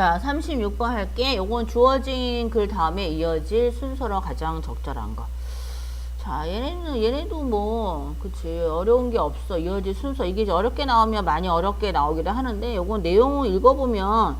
자, 36번 할게. 요건 주어진 글 다음에 이어질 순서로 가장 적절한 거. 자, 얘네는, 얘네도 뭐, 그치. 어려운 게 없어. 이어질 순서. 이게 이제 어렵게 나오면 많이 어렵게 나오기도 하는데, 요건 내용을 읽어보면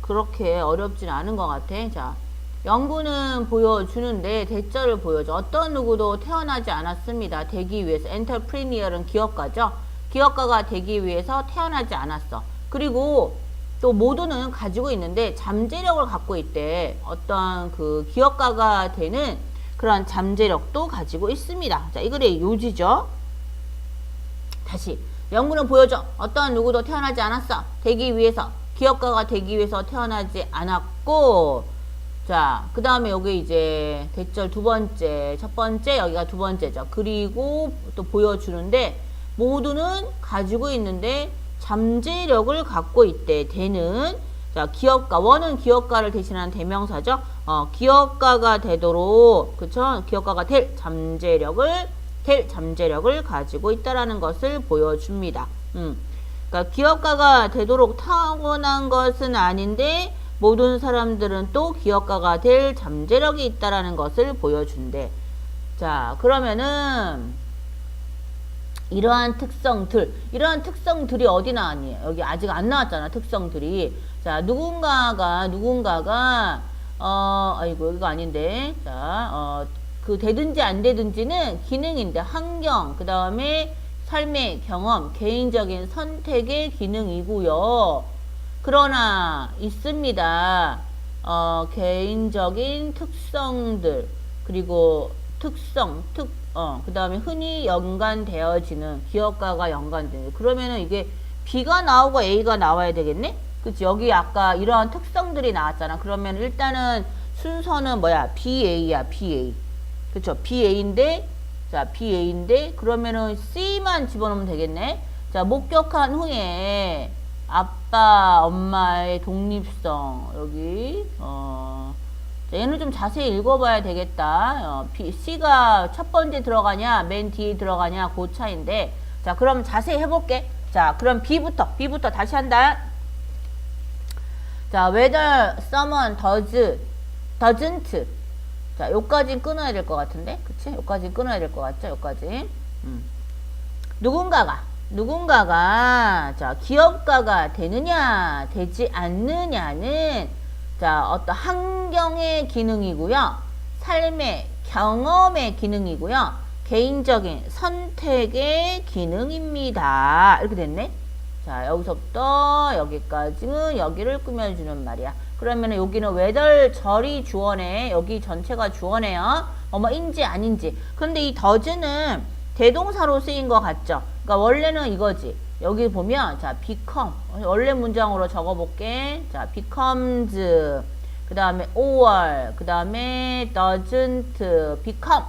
그렇게 어렵진 않은 것 같아. 자, 연구는 보여주는데, 대절을 보여줘. 어떤 누구도 태어나지 않았습니다. 되기 위해서. 엔터프리니어는 기업가죠. 기업가가 되기 위해서 태어나지 않았어. 그리고 또 모두는 가지고 있는데 잠재력을 갖고 있대. 어떤 그 기업가가 되는 그런 잠재력도 가지고 있습니다. 자, 이글의 요지죠. 다시 연구는 보여줘. 어떤 누구도 태어나지 않았어. 되기 위해서 기업가가 되기 위해서 태어나지 않았고 자, 그 다음에 여기 이제 대절 두 번째, 첫 번째, 여기가 두 번째죠. 그리고 또 보여주는데 모두는 가지고 있는데 잠재력을 갖고 있대. 되는 자 기업가 원은 기업가를 대신하는 대명사죠. 어, 기업가가 되도록 그쵸? 기업가가 될 잠재력을 될 잠재력을 가지고 있다라는 것을 보여줍니다. 음. 그러니까 기업가가 되도록 타고난 것은 아닌데 모든 사람들은 또 기업가가 될 잠재력이 있다라는 것을 보여준대. 자, 그러면은 이러한 특성들, 이러한 특성들이 어디 나왔니? 여기 아직 안 나왔잖아, 특성들이. 자, 누군가가, 누군가가, 어, 아이고, 여기가 아닌데. 자, 어, 그 되든지 안 되든지는 기능인데, 환경, 그 다음에 삶의 경험, 개인적인 선택의 기능이고요. 그러나 있습니다. 어, 개인적인 특성들, 그리고 특성, 특, 어, 그 다음에 흔히 연관되어지는 기업가가 연관되는. 그러면은 이게 B가 나오고 A가 나와야 되겠네? 그치? 여기 아까 이러한 특성들이 나왔잖아. 그러면 일단은 순서는 뭐야? BA야, BA. 그쵸? BA인데, 자, BA인데, 그러면은 C만 집어넣으면 되겠네? 자, 목격한 후에 아빠, 엄마의 독립성, 여기, 어, 자, 얘는 좀 자세히 읽어봐야 되겠다. 어, B, C가 첫 번째 들어가냐, 맨 뒤에 들어가냐, 그 차인데. 자, 그럼 자세히 해볼게. 자, 그럼 B부터, B부터 다시 한다. 자, whether someone does, doesn't. 자, 요까지 끊어야 될 것 같은데? 그치? 요까지 끊어야 될 것 같죠? 요까지. 음. 누군가가, 누군가가, 자, 기업가가 되느냐, 되지 않느냐는, 자, 어떤 환경의 기능이고요. 삶의 경험의 기능이고요. 개인적인 선택의 기능입니다. 이렇게 됐네. 자, 여기서부터 여기까지는 여기를 꾸며주는 말이야. 그러면 여기는 whether 절이 주어네. 여기 전체가 주어네요. 어머인지 아닌지. 근데 이 does는 대동사로 쓰인 것 같죠? 그러니까 원래는 이거지. 여기 보면 자 become 원래 문장으로 적어볼게. 자 becomes 그 다음에 or 그 다음에 doesn't become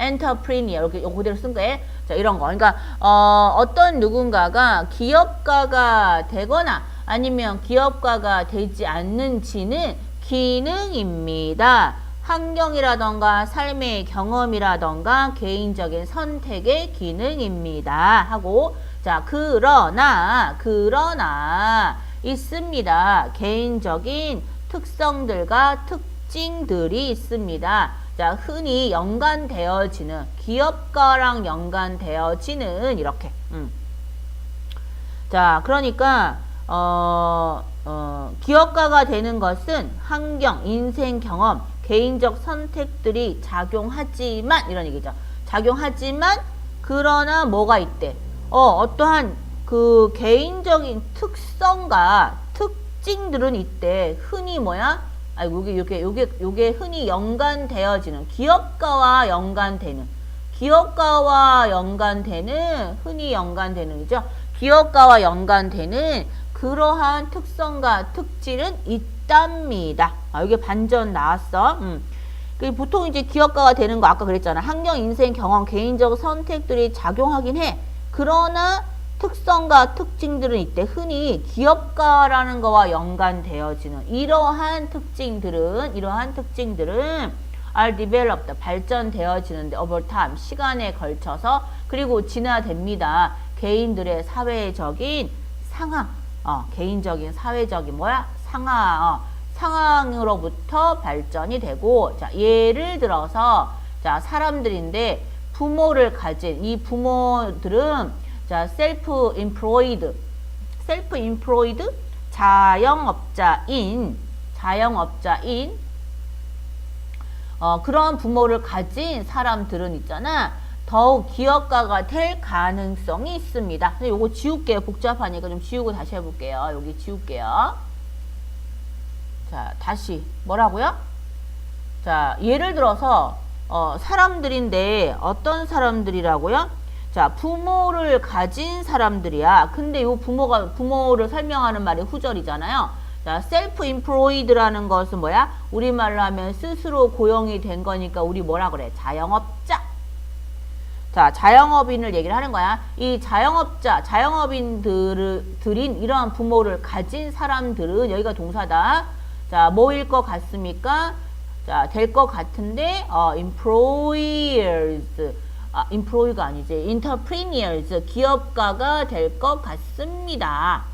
entrepreneur 이렇게 요 그대로 쓴 거예요. 자 이런 거. 그러니까 어, 어떤 누군가가 기업가가 되거나 아니면 기업가가 되지 않는지는 기능입니다. 환경이라던가 삶의 경험이라던가 개인적인 선택의 기능입니다. 하고 자 그러나 그러나 있습니다. 개인적인 특성들과 특징들이 있습니다. 자 흔히 연관되어지는 기업가랑 연관되어지는 이렇게 음. 자 그러니까 어, 어, 기업가가 되는 것은 환경, 인생 경험, 개인적 선택들이 작용하지만 이런 얘기죠. 작용하지만 그러나 뭐가 있대? 어, 어떠한 그 개인적인 특성과 특징들은 있대. 흔히 뭐야? 아, 요게 요게 요게 요게 흔히 연관되어지는 기업가와 연관되는 기업가와 연관되는 흔히 연관되는이죠. 기업가와 연관되는 그러한 특성과 특질은 있 답니다. 아, 이게 반전 나왔어. 음. 그 보통 이제 기업가가 되는 거 아까 그랬잖아. 환경, 인생, 경험, 개인적 선택들이 작용하긴 해. 그러나 특성과 특징들은 이때 흔히 기업가라는 거와 연관되어지는 이러한 특징들은 이러한 특징들은 are developed 발전되어지는데 over time 시간에 걸쳐서 그리고 진화됩니다. 개인들의 사회적인 상황 어, 개인적인 사회적인 뭐야 상황 어, 상황으로부터 발전이 되고 자 예를 들어서 자 사람들인데 부모를 가진 이 부모들은 자 셀프 인플로이드 셀프 인플로이드 자영업자인 자영업자인 어, 그런 부모를 가진 사람들은 있잖아. 더욱 기업가가 될 가능성이 있습니다. 근데 요거 지울게요. 복잡하니까 좀 지우고 다시 해볼게요. 여기 지울게요. 자, 다시. 뭐라고요? 자, 예를 들어서, 어, 사람들인데, 어떤 사람들이라고요? 자, 부모를 가진 사람들이야. 근데 요 부모가, 부모를 설명하는 말이 후절이잖아요. 자, 셀프 인프로이드라는 것은 뭐야? 우리말로 하면 스스로 고용이 된 거니까 우리 뭐라 그래? 자영업자. 자, 자영업인을 얘기를 하는 거야. 이 자영업자, 자영업인들인 이러한 부모를 가진 사람들은 여기가 동사다. 자, 뭐일 것 같습니까? 자, 될 것 같은데, 어, employers. 아, employ가 아니지. entrepreneurs. 기업가가 될 것 같습니다.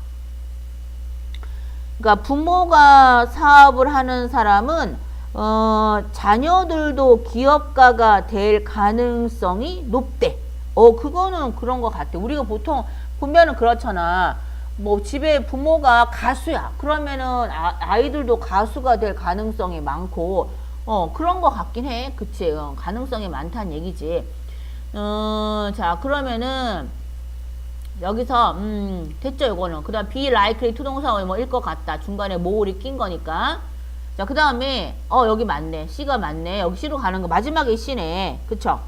그러니까 부모가 사업을 하는 사람은 어, 자녀들도 기업가가 될 가능성이 높대. 어, 그거는 그런 것 같아. 우리가 보통 보면은 그렇잖아. 뭐 집에 부모가 가수야. 그러면은 아, 이들도 가수가 될 가능성이 많고, 어, 그런 것 같긴 해. 그치. 어, 가능성이 많다는 얘기지. 어, 자, 그러면은, 여기서 음 됐죠 이거는 그 다음 be likely 투동사의 뭐일 것 같다 중간에 모을이 낀 거니까 자 그 다음에 어 여기 맞네 C가 맞네 여기 C로 가는 거 마지막에 C네 그쵸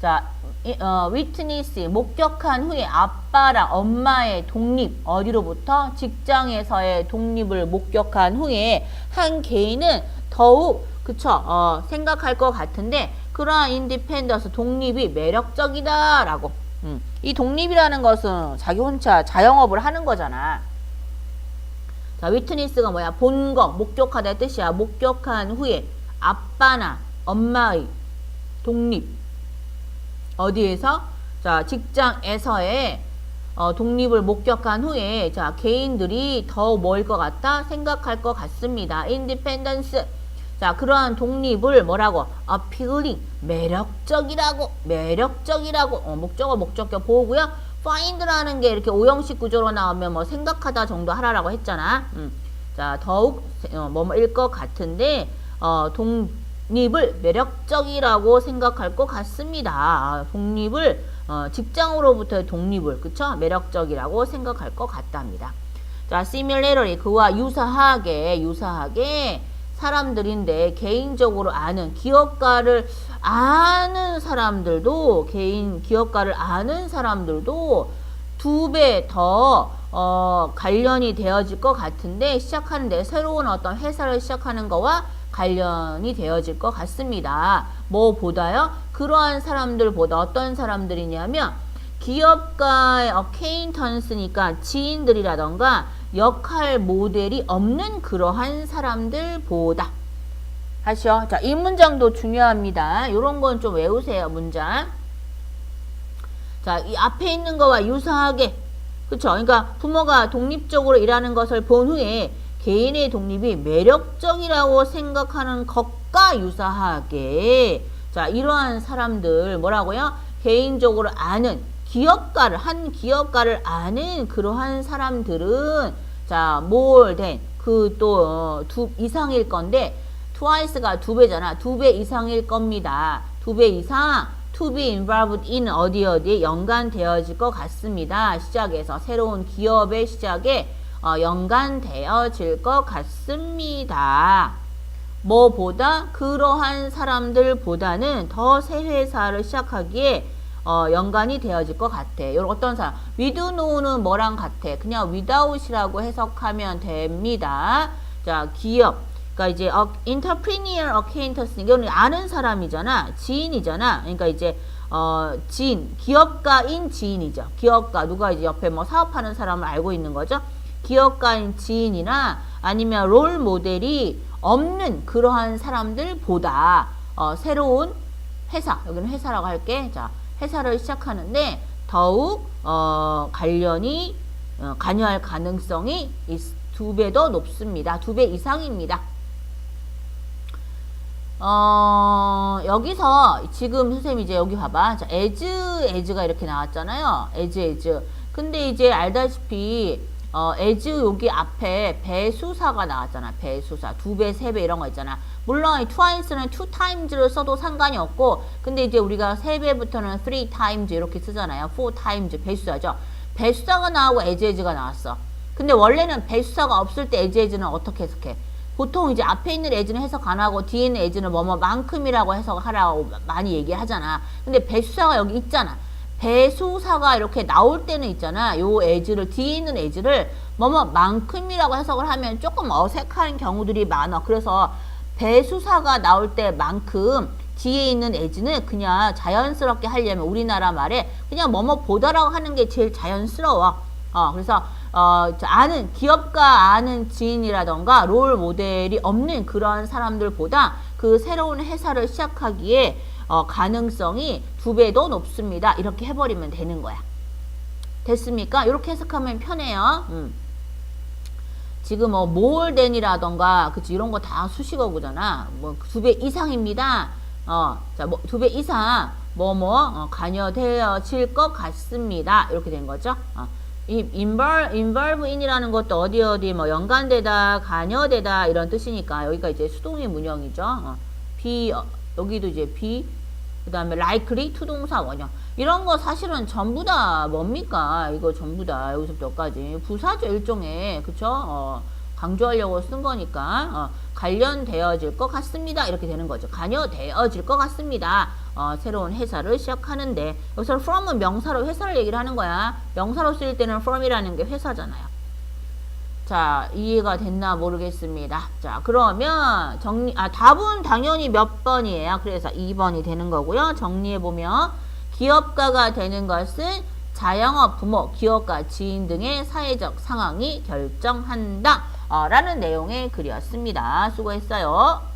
자 이, 어, witness 목격한 후에 아빠랑 엄마의 독립 어디로부터 직장에서의 독립을 목격한 후에 한 개인은 더욱 그쵸 어, 생각할 것 같은데 그러한 인디펜던스 독립이 매력적이다라고 음. 이 독립이라는 것은 자기 혼자 자영업을 하는 거잖아. 자, 위트니스가 뭐야? 본 거, 목격하다 뜻이야. 목격한 후에 아빠나 엄마의 독립. 어디에서? 자, 직장에서의 어, 독립을 목격한 후에 자, 개인들이 더 뭐일 것 같다? 생각할 것 같습니다. 인디펜던스. 자, 그러한 독립을 뭐라고? appealing, 매력적이라고, 매력적이라고, 어, 목적어, 목적어 보고요. find라는 게 이렇게 오형식 구조로 나오면 뭐 생각하다 정도 하라라고 했잖아. 음. 자, 더욱 어, 뭐일 것 같은데, 어, 독립을 매력적이라고 생각할 것 같습니다. 아, 독립을, 어, 직장으로부터의 독립을, 그쵸? 매력적이라고 생각할 것 같답니다. 자, similarly, 그와 유사하게, 유사하게, 사람들인데 개인적으로 아는 기업가를 아는 사람들도 개인 기업가를 아는 사람들도 두 배더 어, 관련이 되어질 것 같은데 시작하는데 새로운 어떤 회사를 시작하는 거와 관련이 되어질 것 같습니다. 뭐보다요? 그러한 사람들보다 어떤 사람들이냐면 기업가의 어케인턴스니까 지인들이라던가 역할 모델이 없는 그러한 사람들보다 하시오. 자, 이 문장도 중요합니다. 이런 건 좀 외우세요, 문장. 자, 이 앞에 있는 거와 유사하게 그쵸? 그러니까 부모가 독립적으로 일하는 것을 본 후에 개인의 독립이 매력적이라고 생각하는 것과 유사하게 자, 이러한 사람들 뭐라고요? 개인적으로 아는 기업가를 한 기업가를 아는 그러한 사람들은 자, 몰된 그또두 어, 이상일 건데 twice가 두 배잖아. 두 배 이상일 겁니다. 두 배 이상 to be involved in 어디 어디에 연관되어질 것 같습니다. 시작에서 새로운 기업의 시작에 어, 연관되어질 것 같습니다. 뭐보다 그러한 사람들보다는 더 새 회사를 시작하기에 어, 연관이 되어질 것 같아. 요런 어떤 사람 with know는 뭐랑 같아? 그냥 without이라고 해석하면 됩니다. 자, 기업. 그러니까 이제 어, entrepreneur 이거는 아는 사람이잖아. 지인이잖아. 그러니까 이제 어, 지인, 기업가인 지인이죠. 기업가 누가 이제 옆에 뭐 사업하는 사람을 알고 있는 거죠. 기업가인 지인이나 아니면 롤 모델이 없는 그러한 사람들보다 어, 새로운 회사 여기는 회사라고 할게. 자, 회사를 시작하는데 더욱 어, 관련이 어, 관여할 가능성이 두 배 더 높습니다. 두 배 이상입니다. 어, 여기서 지금 선생님 이제 여기 봐봐. 자, as, as가 이렇게 나왔잖아요. as, as. 근데 이제 알다시피 어, as 여기 앞에 배수사가 나왔잖아. 배수사. 두 배, 세 배 이런 거 있잖아. 물론 이 twice는 two times를 써도 상관이 없고 근데 이제 우리가 세 배부터는 three times 이렇게 쓰잖아요. four times 배수사죠. 배수사가 나오고 as, as가 나왔어. 근데 원래는 배수사가 없을 때 as, as는 어떻게 해석해? 보통 이제 앞에 있는 as는 해석 안 하고 뒤에 있는 as는 뭐뭐만큼이라고 해석하라고 많이 얘기하잖아. 근데 배수사가 여기 있잖아. 배수사가 이렇게 나올 때는 있잖아. 요 as를 뒤에 있는 as를 뭐뭐만큼이라고 해석을 하면 조금 어색한 경우들이 많아. 그래서 배수사가 나올 때만큼 뒤에 있는 as는 그냥 자연스럽게 하려면 우리나라 말에 그냥 뭐뭐 보다라고 하는 게 제일 자연스러워. 어, 그래서 어, 저 아는 기업가 아는 지인이라던가 롤 모델이 없는 그런 사람들보다 그 새로운 회사를 시작하기에 어, 가능성이 두배더 높습니다. 이렇게 해버리면 되는 거야. 됐습니까? 이렇게 해석하면 편해요. 음. 지금 뭐 몰덴이라던가 그치 이런 거 다 수식어구잖아. 뭐 두 배 이상입니다. 어, 자, 뭐 두 배 이상 뭐뭐 어, 관여되어질 것 같습니다. 이렇게 된 거죠. 어. 이 involve, involve in이라는 것도 어디 어디 뭐 연관되다, 관여되다 이런 뜻이니까 여기가 이제 수동의 문형이죠. 어. be 어, 여기도 이제 be 그 다음에 likely 투동사 원형 이런 거 사실은 전부 다 뭡니까? 이거 전부 다 여기서부터 여기까지 부사죠 일종의 그쵸? 어, 강조하려고 쓴 거니까 어, 관련되어질 것 같습니다 이렇게 되는 거죠. 관여되어질 것 같습니다. 어, 새로운 회사를 시작하는데 여기서 from은 명사로 회사를 얘기를 하는 거야. 명사로 쓰일 때는 from이라는 게 회사잖아요. 자, 이해가 됐나 모르겠습니다. 자, 그러면 정리, 아, 답은 당연히 몇 번이에요. 그래서 2번이 되는 거고요. 정리해 보면, 기업가가 되는 것은 자영업 부모, 기업가 지인 등의 사회적 상황이 결정한다. 어, 라는 내용의 글이었습니다. 수고했어요.